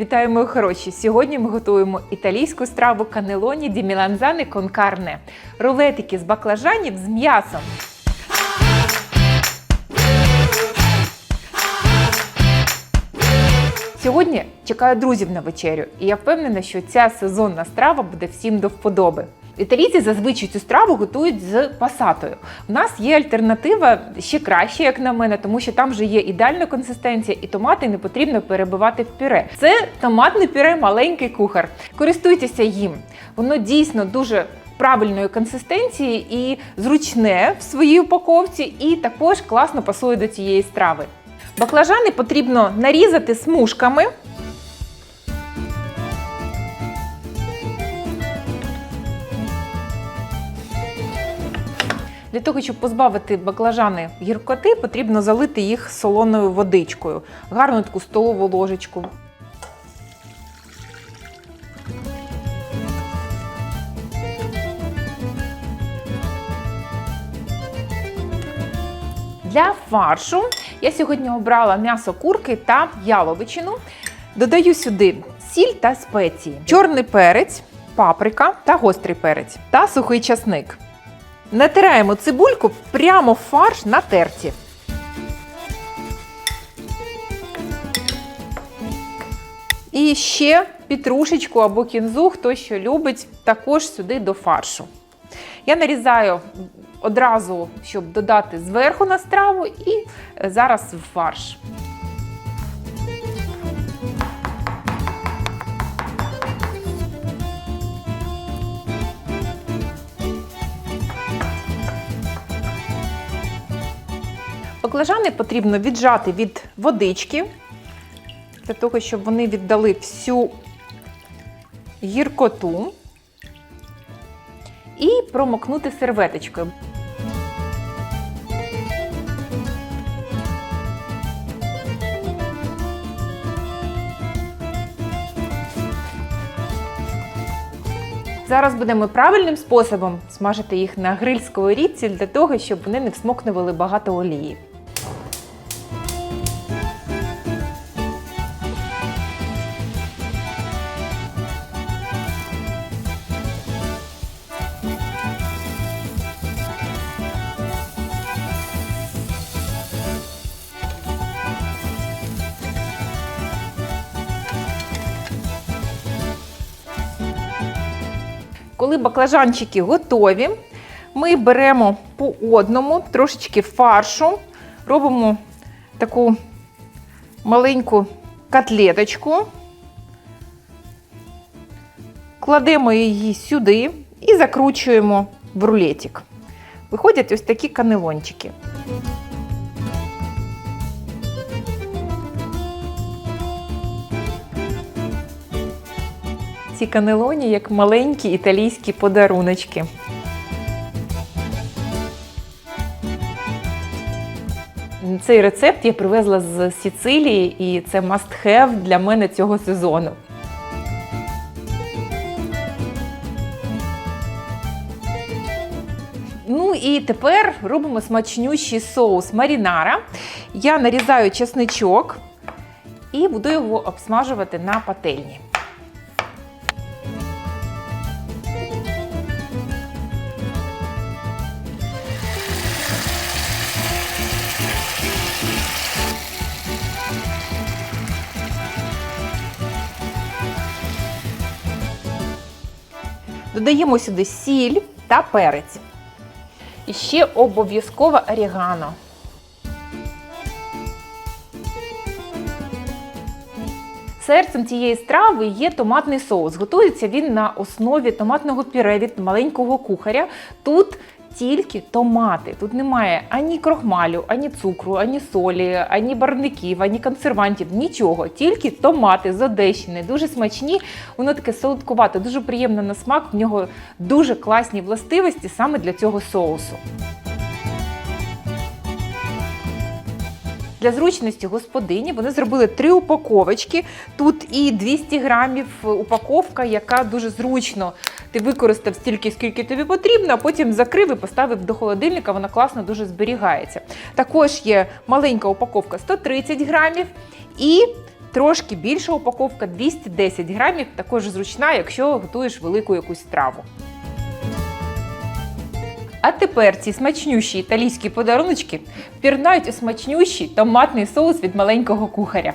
Вітаю, мої хороші! Сьогодні ми готуємо італійську страву канелоні ді міланзани кон. Рулетики з баклажанів з м'ясом. Сьогодні чекаю друзів на вечерю, і я впевнена, що ця сезонна страва буде всім до вподоби. Італійці зазвичай цю страву готують з пасатою. У нас є альтернатива ще краще, як на мене, тому що там вже є ідеальна консистенція, і томати не потрібно перебивати в пюре. Це томатне пюре маленький кухар. Користуйтеся їм. Воно дійсно дуже правильної консистенції і зручне в своїй упаковці, і також класно пасує до цієї страви. Баклажани потрібно нарізати смужками. Для того, щоб позбавити баклажани гіркоти, потрібно залити їх солоною водичкою, гарну таку столову ложечку. Для фаршу я сьогодні обрала м'ясо курки та яловичину. Додаю сюди сіль та спеції, чорний перець, паприка та гострий перець та сухий часник. Натираємо цибульку прямо в фарш на терці. І ще петрушечку або кінзу, хто що любить, також сюди до фаршу. Я нарізаю одразу, щоб додати зверху на страву, і зараз в фарш. Баклажани потрібно віджати від водички, для того, щоб вони віддали всю гіркоту і промокнути серветочкою. Зараз будемо правильним способом смажити їх на гриль сковорідці для того, щоб вони не всмокнували багато олії. Коли баклажанчики готові, ми беремо по одному трошечки фаршу, робимо таку маленьку котлеточку, кладемо її сюди і закручуємо в рулетик. Виходять ось такі канелончики. Ці канелоні як маленькі італійські подаруночки. Цей рецепт я привезла з Сіцилії, і це must have для мене цього сезону. Ну і тепер робимо смачнющий соус марінара. Я нарізаю чесничок і буду його обсмажувати на пательні. Додаємо сюди сіль та перець. І ще обов'язково орігано. Серцем цієї страви є томатний соус. Готується він на основі томатного пюре від маленького кухаря. Тут тільки томати. Тут немає ані крохмалю, ані цукру, ані солі, ані барників, ані консервантів, нічого. Тільки томати з Одещини. Дуже смачні, воно таке солодкувате, дуже приємне на смак. В нього дуже класні властивості саме для цього соусу. Для зручності господині вони зробили три упаковочки. Тут і 200 грамів упаковка, яка дуже зручно. Ти використав стільки, скільки тобі потрібно, а потім закрив і поставив до холодильника. Вона класно дуже зберігається. Також є маленька упаковка 130 грамів і Трошки більша упаковка 210 грамів, також зручна, якщо готуєш велику якусь страву. А тепер ці смачнющі італійські подаруночки пірнають у смачнющий томатний соус від маленького кухаря.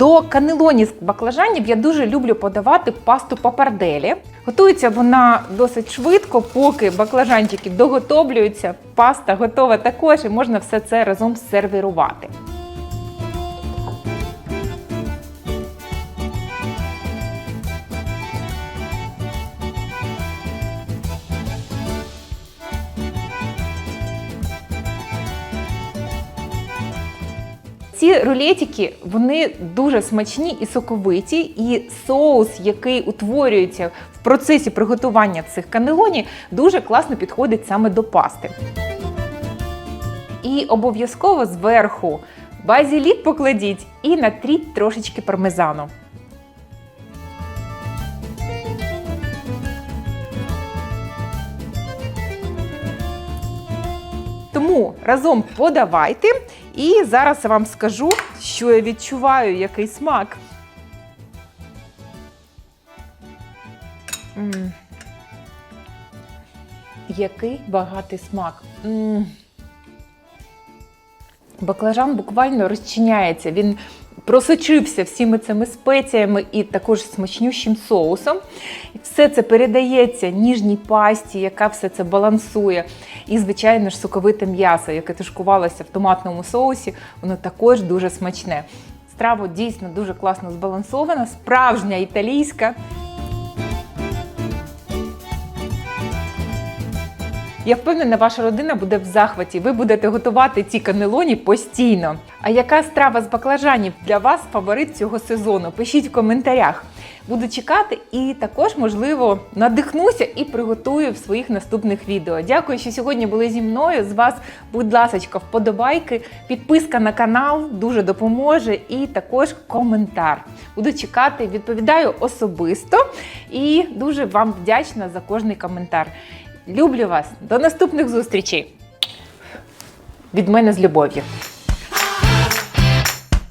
До канелоні баклажанів я дуже люблю подавати пасту папарделі. Готується вона досить швидко, поки баклажанчики доготовлюються. Паста готова також, і можна все це разом сервірувати. Ці рулетики вони дуже смачні і соковиті, і соус, який утворюється в процесі приготування цих канелоні, дуже класно підходить саме до пасти. І обов'язково зверху базілік покладіть і натріть трошечки пармезану. Тому разом подавайте. І зараз я вам скажу, що я відчуваю, який смак. М. Який багатий смак. М. Баклажан буквально розчиняється. Він просочився всіми цими спеціями і також смачнющим соусом. Все це передається ніжній пасті, яка все це балансує. І, звичайно ж, соковите м'ясо, яке тушкувалося в томатному соусі, воно також дуже смачне. Страва дійсно дуже класно збалансована, справжня італійська. Я впевнена, ваша родина буде в захваті. Ви будете готувати ці канелоні постійно. А яка страва з баклажанів для вас фаворит цього сезону? Пишіть в коментарях. Буду чекати і також, можливо, надихнуся і приготую в своїх наступних відео. Дякую, що сьогодні були зі мною. З вас, будь ласка, вподобайки, підписка на канал дуже допоможе, і також коментар. Буду чекати, відповідаю особисто і дуже вам вдячна за кожний коментар. Люблю вас. До наступних зустрічей. Від мене з любов'ю.